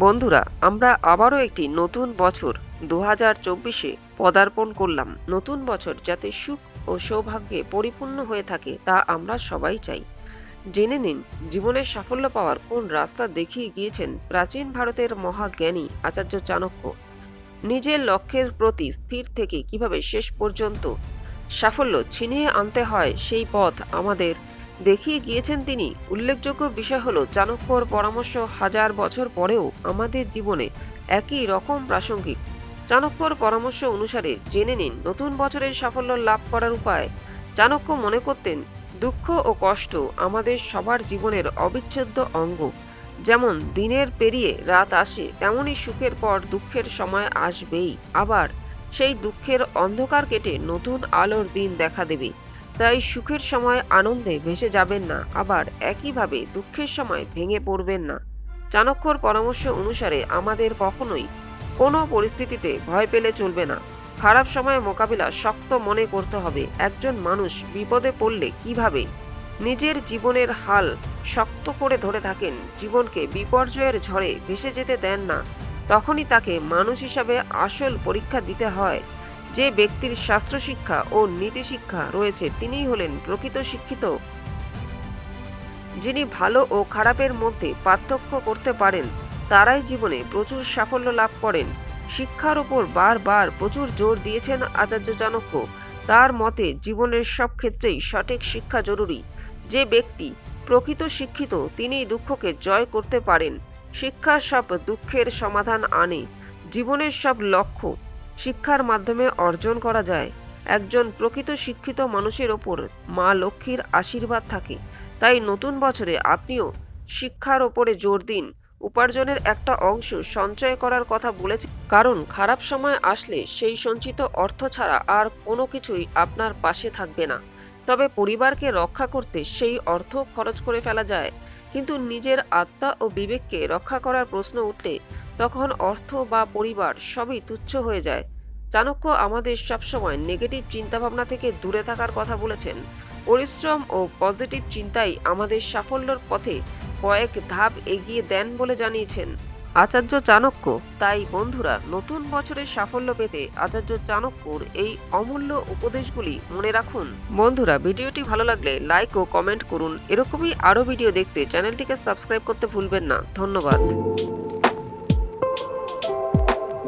বন্ধুরা, আমরা আবারও একটি নতুন বছর দু হাজার চব্বিশে পদার্পণ করলাম। নতুন বছর যাতে সুখ ও সৌভাগ্যে পরিপূর্ণ হয়ে থাকে তা আমরা সবাই চাই। জেনে নিন, জীবনের সাফল্য পাওয়ার কোন রাস্তা দেখিয়ে গিয়েছেন প্রাচীন ভারতের মহাজ্ঞানী আচার্য চাণক্য? নিজের লক্ষ্যের প্রতি স্থির থেকে কীভাবে শেষ পর্যন্ত সাফল্য ছিনিয়ে আনতে হয় সেই পথ আমাদের দেখিয়ে গিয়েছেন তিনি। উল্লেখযোগ্য বিষয় হলো, চাণক্যর পরামর্শ হাজার বছর পরেও আমাদের জীবনে একই রকম প্রাসঙ্গিক। চাণক্যর পরামর্শ অনুসারে জেনে নিন, নতুন বছরের সাফল্য লাভ করার উপায়। চাণক্য মনে করতেন, দুঃখ ও কষ্ট আমাদের সবার জীবনের অবিচ্ছেদ্য অঙ্গ। যেমন, দিনের পেরিয়ে রাত আসে, তেমনই সুখের পর দুঃখের সময় আসবেই। আবার সেই দুঃখের অন্ধকার কেটে নতুন আলোর দিন দেখা দেবে। তাই সুখের সময় আনন্দে ভেসে যাবেন না, আবার একইভাবে দুঃখের সময় ভেঙে পড়বেন না। চাণক্যর পরামর্শ অনুসারে আমাদের কখনোই কোনো পরিস্থিতিতে ভয় পেলে চলবে না। খারাপ সময়ে মোকাবিলা শক্ত মনে করতে হবে। একজন মানুষ বিপদে পড়লে কীভাবে নিজের জীবনের হাল শক্ত করে ধরে থাকেন, জীবনকে বিপর্যয়ের ঝড়ে ভেসে যেতে দেন না, তখনই তাকে মানুষ হিসাবে আসল পরীক্ষা দিতে হয়। যে ব্যক্তির শাস্ত্র শিক্ষা ও নীতি শিক্ষা রয়েছে, তিনিই হলেন প্রকৃত শিক্ষিত। যিনি ভালো ও খারাপের মধ্যে পার্থক্য করতে পারেন, তারাই জীবনে প্রচুর সাফল্য লাভ করেন। শিক্ষার উপর বারবার প্রচুর জোর দিয়েছেন আচার্য চাণক্য। তার মতে, জীবনের সব ক্ষেত্রেই সঠিক শিক্ষা জরুরি। যে ব্যক্তি প্রকৃত শিক্ষিত তিনি দুঃখকে জয় করতে পারেন। শিক্ষা সব দুঃখের সমাধান আনে। জীবনের সব লক্ষ্য শিক্ষার মাধ্যমে অর্জন করা যায়। একজন প্রকৃত শিক্ষিত মানুষের ওপর মা লক্ষ্মীর আশীর্বাদ থাকে। তাই নতুন বছরে আপনিও শিক্ষার ওপরে জোর দিন। উপার্জনের একটা অংশ সঞ্চয় করার কথা বলেছে। কারণ খারাপ সময় আসলে সেই সঞ্চিত অর্থ ছাড়া আর কোনো কিছুই আপনার পাশে থাকবে না। তবে পরিবারকে রক্ষা করতে সেই অর্থ খরচ করে ফেলা যায়। কিন্তু নিজের আত্মা ও বিবেককে রক্ষা করার প্রশ্ন উঠলে তখন অর্থ বা পরিবার সবই তুচ্ছ হয়ে যায়। চাণক্য আমাদের সবসময় নেগেটিভ চিন্তাভাবনা থেকে দূরে থাকার কথা বলেছেন। পরিশ্রম ও পজিটিভ চিন্তাই আমাদের সাফল্যর পথে কয়েক ধাপ এগিয়ে দেন বলে জানিয়েছেন। আচার্য চাণক্য, তাই বন্ধুরা, নতুন বছরের সাফল্য পেতে আচার্য চাণক্যর এই অমূল্য উপদেশগুলি মনে রাখুন। বন্ধুরা, ভিডিওটি ভালো লাগলে লাইক ও কমেন্ট করুন। এরকমই আরও ভিডিও দেখতে চ্যানেলটিকে সাবস্ক্রাইব করতে ভুলবেন না। ধন্যবাদ।